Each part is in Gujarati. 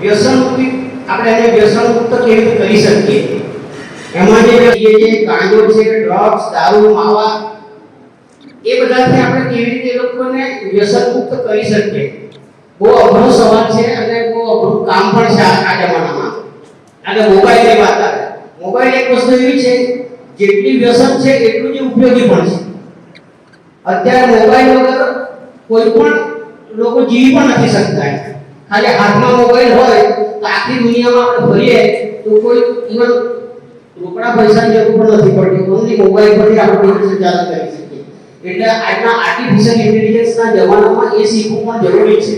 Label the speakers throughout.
Speaker 1: વ્યસન મુક્ત કેવી રીતે કરી શકીએ. એમાં જે જે માવા, એ બધાથી આપણે કેવી રીતે લોકોને વ્યસન મુક્ત કરી શકીએ? બહુ અઘરો સવાલ છે અને બહુ અઘરું કામ પણ છે આ જમાનામાં. અને મોબાઈલની વાત આવે. મોબાઈલ એક વસ્તુ એવી છે, જેટલી વ્યસન છે એટલું જ ઉપયોગી પણ છે. અત્યારે મોબાઈલ વગર કોઈ પણ લોકો જીવી પણ નથી શકતા ખાલી હાથમાં મોબાઈલ હોય, તો આખી દુનિયામાં આપણે ભરીએ, તો કોઈ ઇવન રોકડા પૈસાની જરૂર પણ નથી પડતી. ઓનલી મોબાઈલ પરથી આપણે કોઈ સંચાલન કરી શકીએ. એટલે આજના આર્ટિફિશિયલ ઇન્ટેલિજન્સના જમાનામાં એ શીખવું પણ જરૂરી છે.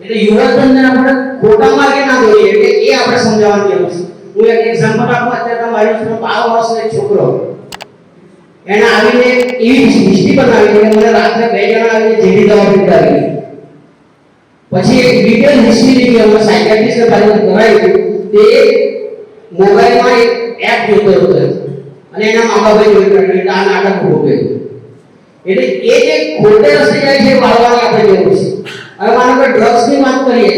Speaker 1: એટલે યુવાધનને આપણે ખોટા માર્ગે ના જોઈએ એટલે એ આપણે સમજાવવાની જરૂર છે. હું એક એક્ઝામ્પલ આપું, અત્યારે મારી પાસે બાર વર્ષનો એક છોકરો. એને આવીને એવી હિસ્ટ્રી બનાવી મને રાત્રે બે જણા આવીને જેવી દવા પીવડાવી પછી એક ડિટેલ હિસ્ટ્રી લીધી અમે સાયકાટ્રિસ્ટ પાસે કરાવી તે મોબાઈલમાં એક એપ જોતો હતો અને એના મા બાપે જોઈ એટલે આ નાટક ખોટું એટલે એ જે ખોટે રસ્તે જાય એ વાળવાની આપણે જરૂર છે. હવે માનો કે ડ્રગ્સની વાત કરીએ,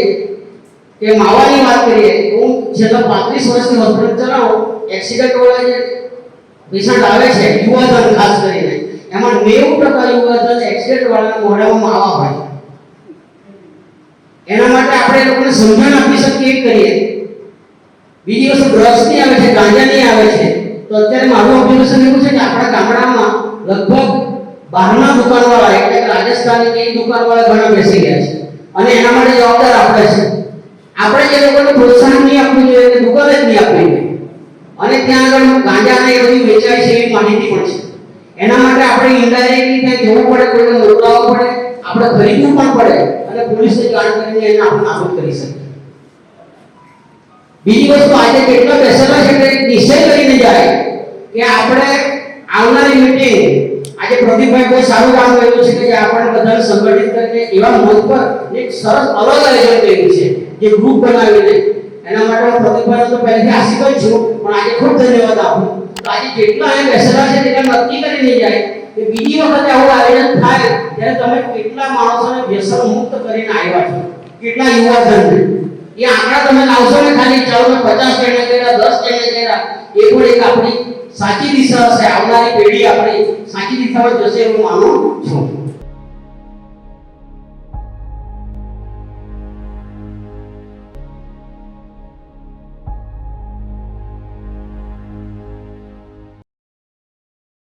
Speaker 1: કે માવાની વાત કરીએ હું છેલ્લા પાંત્રીસ વર્ષની હોસ્પિટલ ચલાવું એક્સિડન્ટ વાળા જે પેશન્ટ આવે છે, યુવાધન ખાસ કરીને, એમાં નેવું ટકા યુવાધન એક્સિડન્ટ વાળાના મોઢામાં માવા હોય. એના માટે આપણે લોકોને સમજણ આપી શકીએ કરીએ. બીજી વસ્તુ ડ્રગ્સની આવે છે ગાંજાની આવે છે, તો અત્યારે મારું ઓબ્ઝર્વેશન એવું છે કે આપણા ગામડામાં લગભગ બહારના દુકાનવાળા એટલે કે રાજસ્થાની કે દુકાનવાળા ઘણા બેસી ગયા છે. અને એના માટે જવાબદાર આપણે છે. આપણે જે લોકોને પ્રોત્સાહન નહીં આપવું જોઈએ, એને દુકાન જ નહીં આપવી જોઈએ. અને ત્યાં આગળ ગાંજા ને એ બધું વેચાય છે એવી માહિતી પણ છે. એના માટે આપણે ઇન્ડાયરેક્ટલી ત્યાં જવું પડે, કોઈને મોકલાવવું પડે આપણે ખરીદવું પણ પડે અને પોલીસને જાણ કરીને એને આપણે નાબૂદ કરી શકીએ. બીજી વસ્તુ, આજે કેટલા બેસેલા છે કે નિશ્ચય કરીને જાય કે આપણે આવનારી મીટિંગ આજે પ્રદીપભાઈ બહુ સારું કામ કર્યું છે કે આપણે બધાને સંગઠિત કરીને એવા મંચ પર એક સરસ અલગ આયોજન કર્યું છે, જે ગ્રુપ બનાવીને એના માટે હું પ્રદીપભાઈ તો પહેલેથી આશીર્વાદ છું, પણ આજે ખૂબ ધન્યવાદ આપું. તો આજે જેટલા અહીંયા બેસેલા છે તેટલા નક્કી કરીને જાય કે બીજી વખતે આવું આયોજન થાય તમે કેટલા માણસોને વ્યસન મુક્ત કરીને આવ્યા છો? કેટલા યુવાધનને એ આંકડા તમે લાવશો ને ખાલી ચાલો ને પચાસ ટેણે કર્યા, દસ જણે કર્યા, એ પણ એક આપણી સાચી દિશા હશે. આવનારી પેઢી આપણી સાચી દિશામાં જશે એવું માનું છું.